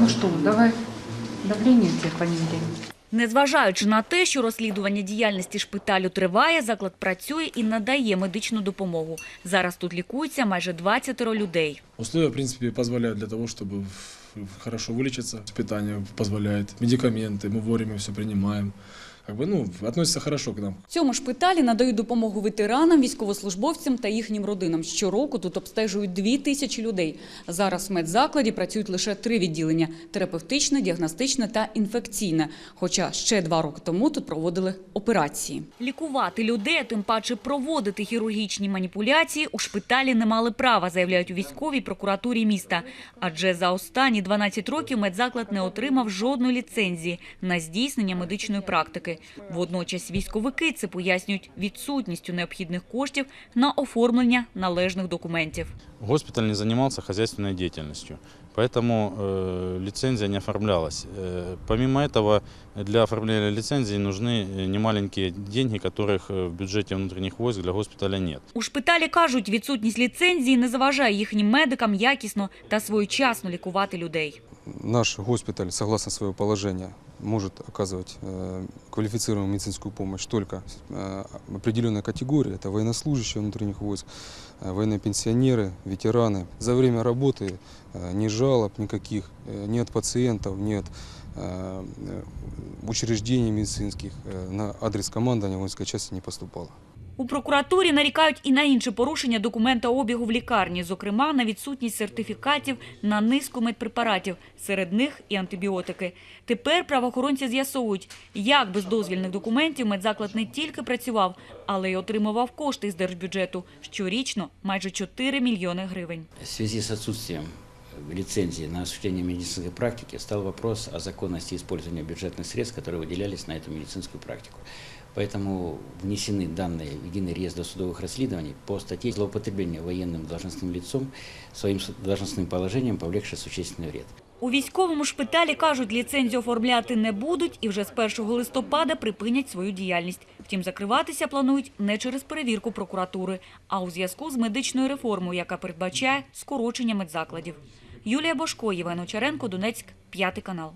Ну что, давай давление у тебя померяем. Незважаючи на те, що розслідування діяльності шпиталю триває, заклад працює і надає медичну допомогу. Зараз тут лікуються майже 20 людей. Условия, в принципе, позволяют для того, чтобы в- хорошо вылечиться. Питание позволяет, медикаменты, мы вовремя все принимаем. Как бы, ну, относятся хорошо к нам. В цьому шпиталі надають допомогу ветеранам, військовослужбовцям та їхнім родинам. Щороку тут обстежують дві тисячі людей. Зараз в медзакладі працюють лише три відділення – терапевтичне, діагностичне та інфекційне. Хоча ще два роки тому тут проводили операції. Лікувати людей, а тим паче проводити хірургічні маніпуляції у шпиталі не мали права, заявляють у військовій прокуратурі міста. Адже за останні 12 років медзаклад не отримав жодної ліцензії на здійснення медичної практики. Водночас військовики це пояснюють відсутністю необхідних коштів на оформлення належних документів. Госпиталь не занимался хозяйственной деятельностью, поэтому э, лицензия не оформлялась. Э, помимо этого, для оформления лицензии нужны э, немаленькие деньги, которых э, в бюджете внутренних войск для госпиталя нет. У шпиталі кажуть, відсутність ліцензії не заважає їхнім медикам якісно та своєчасно лікувати людей. Наш госпиталь, согласно своего положения, может оказывать э, квалифицированную медицинскую помощь только э, определенной категории. Это военнослужащие внутренних войск, э, военные пенсионеры, ветераны. За время работы э, ни жалоб никаких, э, ни от пациентов, ни от э, э, учреждений медицинских э, на адрес командования воинской части не поступало. У прокуратурі нарікають і на інше порушення документообігу в лікарні, зокрема на відсутність сертифікатів на низку медпрепаратів, серед них і антибіотики. Тепер правоохоронці з'ясовують, як без дозвільних документів медзаклад не тільки працював, але й отримував кошти з держбюджету щорічно майже 4 мільйони гривень. В связи с отсутствием лицензии на осуществление медицинской практики стал вопрос о законности использования бюджетных средств, которые выделялись на эту медицинскую практику. Поэтому внесены данные в единый реестр судовых расследований по статье злоупотребления военным должностным лицом своим с- должностным положением, повлекшее существенный вред. У військовому шпиталі кажуть, ліцензію оформляти не будуть і вже з 1 листопада припинять свою діяльність. Втім, закриватися планують не через перевірку прокуратури, а у зв'язку з медичною реформою, яка передбачає скорочення медзакладів. Юлія Бошко, Євген Очаренко, Донецьк, п'ятий канал.